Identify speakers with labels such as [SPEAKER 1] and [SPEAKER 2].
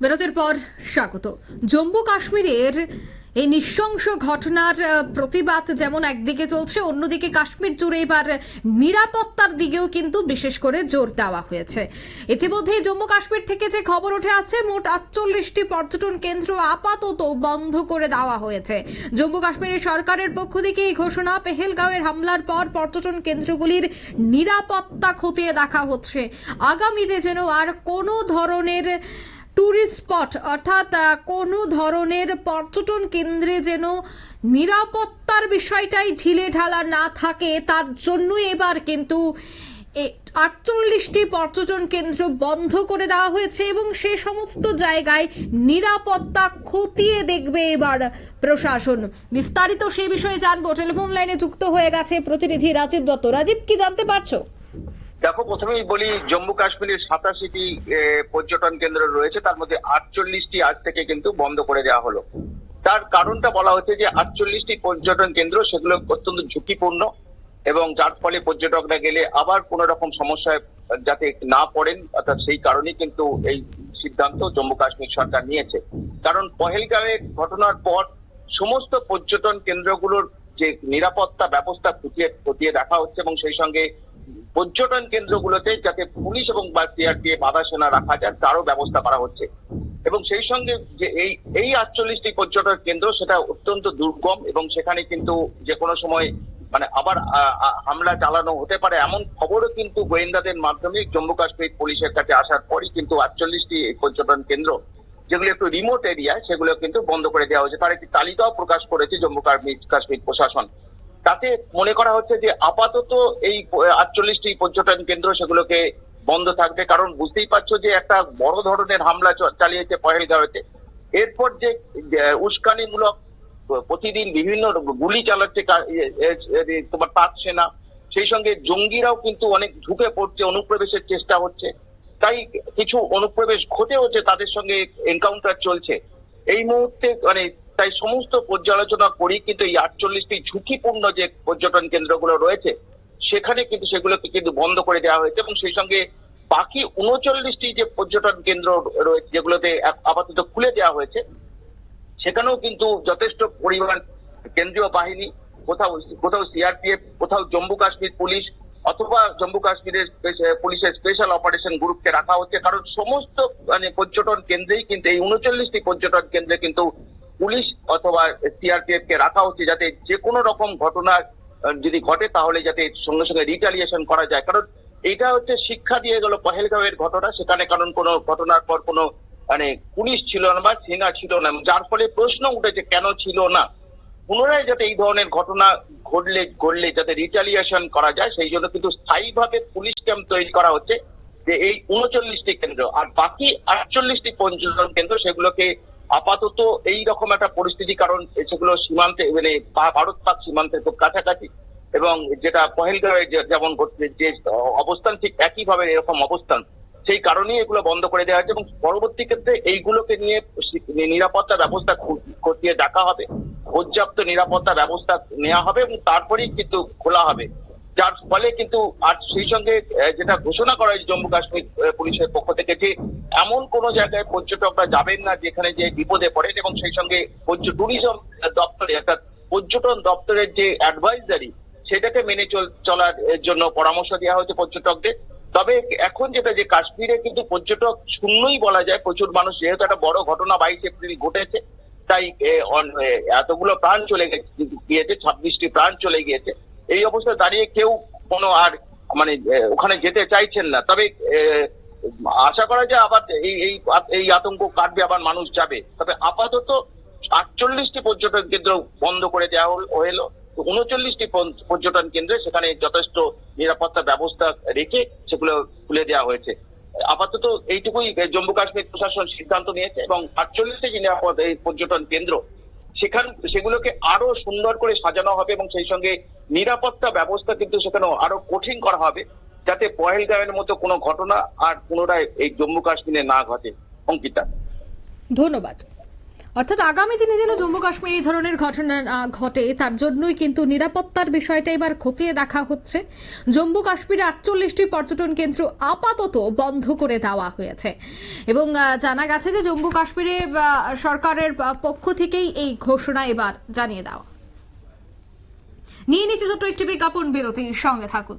[SPEAKER 1] বিরতির পর স্বাগত। জম্মু কাশ্মীরের এই নৃশংস ঘটনার প্রতিবাদ যেমন একদিকে চলছে, অন্যদিকে কাশ্মীর জুড়ে এবার নিরাপত্তার দিকেও কিন্তু বিশেষ করে জোর দেওয়া হয়েছে। ইতিমধ্যে জম্মু কাশ্মীর থেকে যে খবর উঠে আসছে, মোট আটচল্লিশটি পর্যটন কেন্দ্র আপাতত বন্ধ করে দেওয়া হয়েছে। জম্মু কাশ্মীরের সরকারের পক্ষ থেকে এই ঘোষণা, পেহেলগাঁওয়ের হামলার পর পর্যটন কেন্দ্রগুলির নিরাপত্তা খতিয়ে দেখা হচ্ছে। আগামীতে যেন আর কোনো ধরনের ট্যুরিস্ট স্পট অর্থাৎ কোনো ধরনের পর্যটন কেন্দ্রে যেন নিরাপত্তার বিষয়টাই ঢিলে ঢালা না থাকে, তার জন্যই এবার কিন্তু আটচল্লিশটি পর্যটন কেন্দ্র বন্ধ করে দেওয়া হয়েছে এবং সে সমস্ত জায়গায় নিরাপত্তা খতিয়ে দেখবে এবার প্রশাসন। বিস্তারিত সে বিষয়ে জানব। টেলিফোন লাইনে যুক্ত হয়ে গেছে প্রতিনিধি রাজীব দত্ত। রাজীব, কি জানতে পারছ?
[SPEAKER 2] দেখো, প্রথমেই বলি, জম্মু কাশ্মীরের সাতাশিটি পর্যটন কেন্দ্র রয়েছে, তার মধ্যে আটচল্লিশটি আজ থেকে কিন্তু বন্ধ করে দেওয়া হলো। তার কারণটা বলা হচ্ছে যে, আটচল্লিশটি পর্যটন কেন্দ্র, সেগুলো অত্যন্ত ঝুঁকিপূর্ণ এবং যার ফলে পর্যটকরা গেলে আবার কোন রকম সমস্যায় যাতে না পড়েন, অর্থাৎ সেই কারণেই কিন্তু এই সিদ্ধান্ত জম্মু কাশ্মীর সরকার নিয়েছে। কারণ পহেলগাঁওয়ের ঘটনার পর সমস্ত পর্যটন কেন্দ্রগুলোর যে নিরাপত্তা ব্যবস্থা খতিয়ে খতিয়ে দেখা হচ্ছে এবং সেই সঙ্গে পর্যটন কেন্দ্রগুলোতে যাতে পুলিশ এবং সিআরপিএফ বাধা সেনা রাখা যায়, তারও ব্যবস্থা করা হচ্ছে। এবং সেই সঙ্গে যে এই এই আটচল্লিশটি পর্যটন কেন্দ্র, সেটা অত্যন্ত দুর্গম এবং সেখানে কিন্তু যে কোনো সময় মানে আবার হামলা চালানো হতে পারে। এমন খবরও কিন্তু গোয়েন্দাদের মাধ্যমে জম্মু কাশ্মীর পুলিশের কাছে আসার পরই কিন্তু আটচল্লিশটি পর্যটন কেন্দ্র, যেগুলো একটু রিমোট এরিয়া সেগুলো কিন্তু বন্ধ করে দেওয়া হয়েছে। তার একটি তালিকাও প্রকাশ করেছে জম্মু কাশ্মীর কাশ্মীর প্রশাসন। তাতে মনে করা হচ্ছে যে আপাতত এই আটচল্লিশটি পর্যটন কেন্দ্র সেগুলোকে বন্ধ থাকবে। কারণ বুঝতেই পারছ যে একটা বড় ধরনের হামলা চালিয়েছে পহেলগাঁওতে। এরপর যে উস্কানিমূলক প্রতিদিন বিভিন্ন গুলি চালাচ্ছে তোমার পাক সেনা, সেই সঙ্গে জঙ্গিরাও কিন্তু অনেক ঢুকে পড়ছে, অনুপ্রবেশের চেষ্টা হচ্ছে। তাই কিছু অনুপ্রবেশ ঘটে হচ্ছে তাদের সঙ্গে এনকাউন্টার চলছে। এই মুহূর্তে মানে তাই সমস্ত পর্যালোচনা করি, কিন্তু এই আটচল্লিশটি ঝুঁকিপূর্ণ যে পর্যটন কেন্দ্রগুলো রয়েছে, সেখানে কিন্তু সেগুলোকে কিন্তু বন্ধ করে দেওয়া হয়েছে এবং সেই সঙ্গে বাকি উনচল্লিশটি যে পর্যটন কেন্দ্র রয়েছে, যেগুলোতে আপাতত খুলে দেওয়া হয়েছে, সেখানেও কিন্তু যথেষ্ট পরিমাণ কেন্দ্রীয় বাহিনী, কোথাও কোথাও সিআরপিএফ কোথাও জম্মু কাশ্মীর পুলিশ, অথবা জম্মু কাশ্মীরের পুলিশের স্পেশাল অপারেশন গ্রুপকে রাখা হচ্ছে। কারণ সমস্ত মানে পর্যটন কেন্দ্রেই কিন্তু এই উনচল্লিশটি পর্যটন কেন্দ্রে কিন্তু পুলিশ অথবা সিআরপিএফ কে রাখা হচ্ছে যাতে যে কোনো রকম ঘটনা যদি ঘটে তাহলে যাতে সঙ্গে সঙ্গে রিটালিয়েশন করা যায়। কারণ এটা হচ্ছে শিক্ষা দিয়ে গেল পহেলগাঁওয়ের ঘটনা। সেখানে কারণ কোনো ঘটনার পর কোনো মানে পুলিশ ছিল না বা সেনা ছিল না। যার ফলে প্রশ্ন উঠেছে কেন ছিল না। পুনরায় যাতে এই ধরনের ঘটনা ঘটলে ঘটলে যাতে রিটালিয়েশন করা যায়, সেই জন্য কিন্তু স্থায়ীভাবে পুলিশ ক্যাম্প তৈরি করা হচ্ছে যে এই উনচল্লিশটি কেন্দ্র। আর বাকি আটচল্লিশটি পর্যটন কেন্দ্র, সেগুলোকে আপাতত এই রকম একটা পরিস্থিতি, কারণ সেগুলো সীমান্তে মানে ভারত পাক সীমান্তের খুব কাছাকাছি এবং যেটা পহেলগাঁওয়ে যেমন যে অবস্থান ঠিক একইভাবে এরকম অবস্থান, সেই কারণেই এগুলো বন্ধ করে দেওয়া হয়েছে এবং পরবর্তী ক্ষেত্রে এইগুলোকে নিয়ে নিরাপত্তা ব্যবস্থা খতিয়ে দেখা হবে, পর্যাপ্ত নিরাপত্তা ব্যবস্থা নেওয়া হবে এবং তারপরেই কিন্তু খোলা হবে। যার ফলে কিন্তু আর সেই সঙ্গে যেটা ঘোষণা করা হয়েছে জম্মু কাশ্মীর পুলিশের পক্ষ থেকে যে এমন কোন জায়গায় পর্যটকরা যাবেন না, যেখানে যে বিপদে পড়েন এবং সেই সঙ্গে ট্যুরিজম দপ্তরে, অর্থাৎ পর্যটন দপ্তরের যে অ্যাডভাইজারি সেটাকে মেনে চল, চলার জন্য পরামর্শ দেওয়া হয়েছে পর্যটকদের। তবে এখন যেটা, যে কাশ্মীরে কিন্তু পর্যটক শূন্যই বলা যায়, প্রচুর মানুষ, যেহেতু একটা বড় ঘটনা, বাইশ এপ্রিল ঘটেছে, তাই এতগুলো প্রাণ চলে গে- গিয়েছে, ছাব্বিশটি প্রাণ চলে গিয়েছে। এই অবস্থায় দাঁড়িয়ে কেউ কোনো আর মানে ওখানে যেতে চাইছেন না। তবে আশা করা যায় আবার এই এই এই আতঙ্ক কাটবে, আবার মানুষ যাবে। তবে আপাতত আটচল্লিশটি পর্যটন কেন্দ্র বন্ধ করে দেওয়া হল- উনচল্লিশটি পর্যটন কেন্দ্রে সেখানে যথেষ্ট নিরাপত্তা ব্যবস্থা রেখে সেগুলো খুলে দেওয়া হয়েছে। আপাতত এইটুকুই জম্মু কাশ্মীর প্রশাসন সিদ্ধান্ত নিয়েছে এবং আটচল্লিশটি নিরাপদ এই পর্যটন কেন্দ্র সেখান, সেগুলোকে আরও সুন্দর করে সাজানো হবে এবং সেই সঙ্গে নিরাপত্তা ব্যবস্থা কিন্তু সেখানে আরও কঠিন করা হবে, যাতে পহেলগামের মতো কোনো ঘটনা আর পুনরায় এই জম্মু কাশ্মীরে না ঘটে। অঙ্কিতা।
[SPEAKER 1] ধন্যবাদ। অর্থাৎ আগামী দিনে যেন জম্মু কাশ্মীরে এই ধরনের ঘটনা ঘটে, তার জন্যই কিন্তু নিরাপত্তার বিষয়টা এবার খতিয়ে দেখা হচ্ছে। জম্মু কাশ্মীরে আটচল্লিশটি পর্যটন কেন্দ্র আপাতত বন্ধ করে দেওয়া হয়েছে। এবং জানা গেছে যে জম্মু কাশ্মীরে সরকারের পক্ষ থেকেই এই ঘোষণা এবার জানিয়ে দেওয়া। নিয়ে নিচ্ছে ছোট্ট একটি বিজ্ঞাপন, বিরতির সঙ্গে থাকুন।